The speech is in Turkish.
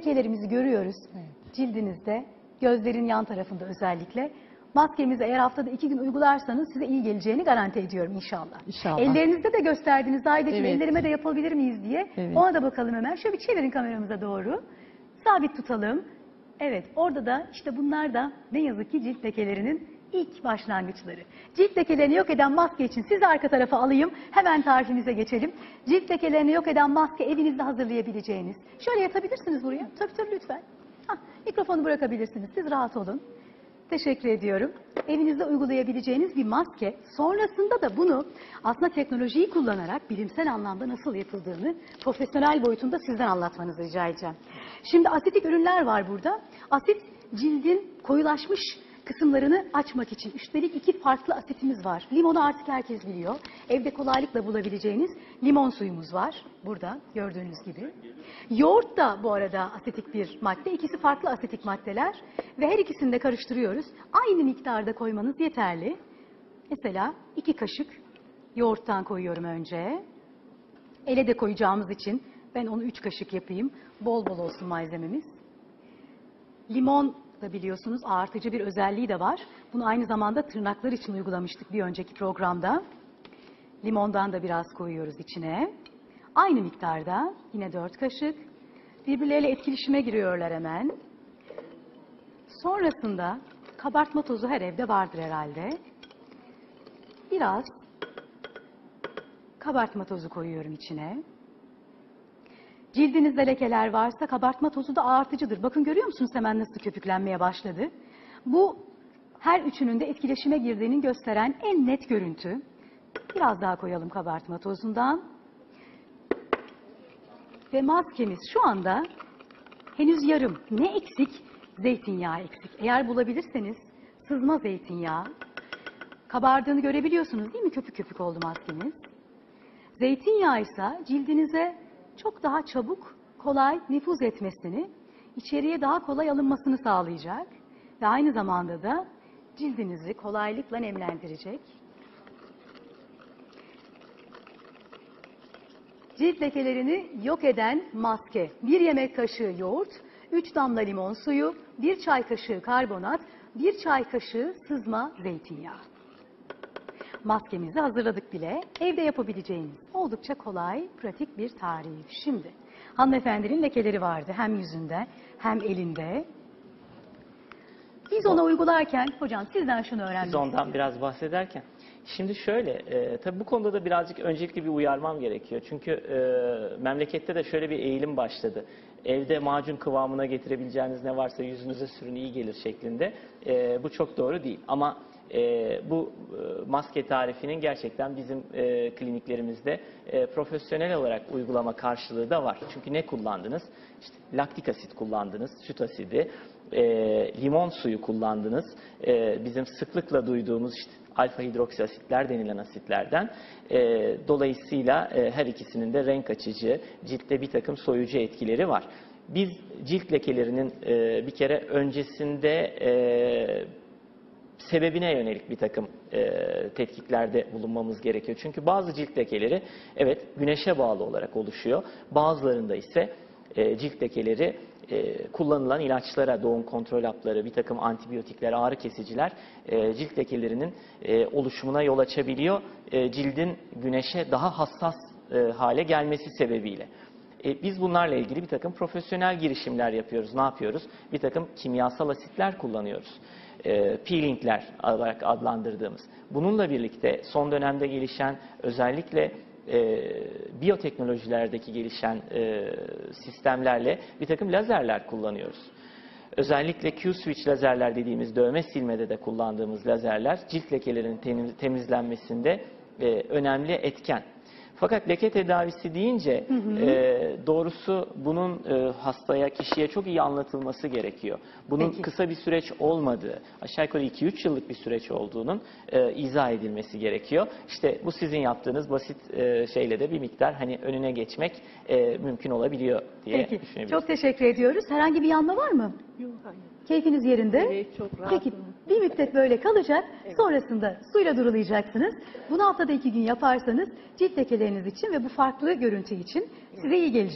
Lekelerimizi görüyoruz cildinizde, gözlerin yan tarafında özellikle. Maskemizi eğer haftada iki gün uygularsanız size iyi geleceğini garanti ediyorum inşallah. İnşallah. Ellerinizde de gösterdiniz Zahide'cim Evet. ellerime de yapabilir miyiz diye. Evet. Ona da bakalım hemen. Şöyle bir çevirin kameramıza doğru. Sabit tutalım. Evet orada da işte bunlar da ne yazık ki cilt lekelerinin ilk başlangıçları. Cilt lekelerini yok eden maske için sizi arka tarafa alayım. Hemen tarifimize geçelim. Cilt lekelerini yok eden maske evinizde hazırlayabileceğiniz. Şöyle yatabilirsiniz buraya. Tabii tabii lütfen. Hah, mikrofonu bırakabilirsiniz. Siz rahat olun. Teşekkür ediyorum. Evinizde uygulayabileceğiniz bir maske. Sonrasında da bunu aslında teknolojiyi kullanarak bilimsel anlamda nasıl yapıldığını profesyonel boyutunda sizden anlatmanızı rica edeceğim. Şimdi asitik ürünler var burada. Asit cildin koyulaşmış kısımlarını açmak için. Üstelik iki farklı asitimiz var. Limonu artık herkes biliyor. Evde kolaylıkla bulabileceğiniz limon suyumuz var. Burada gördüğünüz gibi. Yoğurt da bu arada asetik bir madde. İkisi farklı asetik maddeler. Ve her ikisini de karıştırıyoruz. Aynı miktarda koymanız yeterli. Mesela iki kaşık yoğurttan koyuyorum önce. Ele de koyacağımız için ben onu üç kaşık yapayım. Bol bol olsun malzememiz. Limon da biliyorsunuz ağartıcı bir özelliği de var. Bunu aynı zamanda tırnaklar için uygulamıştık bir önceki programda. Limondan da biraz koyuyoruz içine. Aynı miktarda yine dört kaşık. Birbirleriyle etkileşime giriyorlar hemen. Sonrasında kabartma tozu her evde vardır herhalde. Biraz kabartma tozu koyuyorum içine. Cildinizde lekeler varsa kabartma tozu da ağartıcıdır. Bakın görüyor musunuz hemen nasıl köpüklenmeye başladı? Bu her üçünün de etkileşime girdiğini gösteren en net görüntü. Biraz daha koyalım kabartma tozundan. Ve maskemiz şu anda henüz yarım. Ne eksik? Zeytinyağı eksik. Eğer bulabilirseniz sızma zeytinyağı. Kabardığını görebiliyorsunuz değil mi? Köpük köpük oldu maskemiz. Zeytinyağı ise cildinize çok daha çabuk, kolay nüfuz etmesini, içeriye daha kolay alınmasını sağlayacak ve aynı zamanda da cildinizi kolaylıkla nemlendirecek. Cilt lekelerini yok eden maske. Bir yemek kaşığı yoğurt, 3 damla limon suyu, 1 çay kaşığı karbonat, 1 çay kaşığı sızma zeytinyağı. Maskemizi hazırladık bile. Evde yapabileceğiniz oldukça kolay, pratik bir tarif. Şimdi hanımefendinin lekeleri vardı hem yüzünde hem elinde. Biz ona uygularken hocam sizden şunu öğrenmek Biz ondan istiyorum. biraz bahsederken. Şimdi şöyle, e, tabii bu konuda da birazcık öncelikli bir uyarmam gerekiyor. Çünkü e, memlekette de şöyle bir eğilim başladı. Evde macun kıvamına getirebileceğiniz ne varsa yüzünüze sürün iyi gelir şeklinde. E, bu çok doğru değil. Ama e, bu maske tarifinin gerçekten bizim e, kliniklerimizde e, profesyonel olarak uygulama karşılığı da var. Çünkü ne kullandınız? İşte laktik asit kullandınız, süt asidi, e, limon suyu kullandınız. E, bizim sıklıkla duyduğumuz işte alfa hidroksi asitler denilen asitlerden. E, dolayısıyla e, her ikisinin de renk açıcı, ciltte bir takım soyucu etkileri var. Biz cilt lekelerinin e, bir kere öncesinde e, sebebine yönelik bir takım e, tetkiklerde bulunmamız gerekiyor. Çünkü bazı cilt lekeleri evet güneşe bağlı olarak oluşuyor. Bazılarında ise e, cilt lekeleri e, kullanılan ilaçlara, doğum kontrol hapları, bir takım antibiyotikler, ağrı kesiciler e, cilt lekelerinin e, oluşumuna yol açabiliyor. E, cildin güneşe daha hassas e, hale gelmesi sebebiyle. E, biz bunlarla ilgili bir takım profesyonel girişimler yapıyoruz. Ne yapıyoruz? Bir takım kimyasal asitler kullanıyoruz. E, peelingler olarak adlandırdığımız. Bununla birlikte son dönemde gelişen özellikle e, biyoteknolojilerdeki gelişen e, sistemlerle bir takım lazerler kullanıyoruz. Özellikle Q-switch lazerler dediğimiz dövme silmede de kullandığımız lazerler cilt lekelerinin temiz- temizlenmesinde e, önemli etken. Fakat leke tedavisi deyince e, doğrusu bunun e, hastaya, kişiye çok iyi anlatılması gerekiyor. Bunun Peki. kısa bir süreç olmadığı, aşağı yukarı 2-3 yıllık bir süreç olduğunun e, izah edilmesi gerekiyor. İşte bu sizin yaptığınız basit e, şeyle de bir miktar hani önüne geçmek e, mümkün olabiliyor diye Peki düşünebiliriz. çok teşekkür ediyoruz. Herhangi bir yanma var mı? Yok hayır. Keyfiniz yerinde. Evet, çok Peki rahatım. bir müddet böyle kalacak. Sonrasında suyla durulayacaksınız. Bunu haftada iki gün yaparsanız cilt lekeleriniz için ve bu farklı görüntü için size iyi gelecek.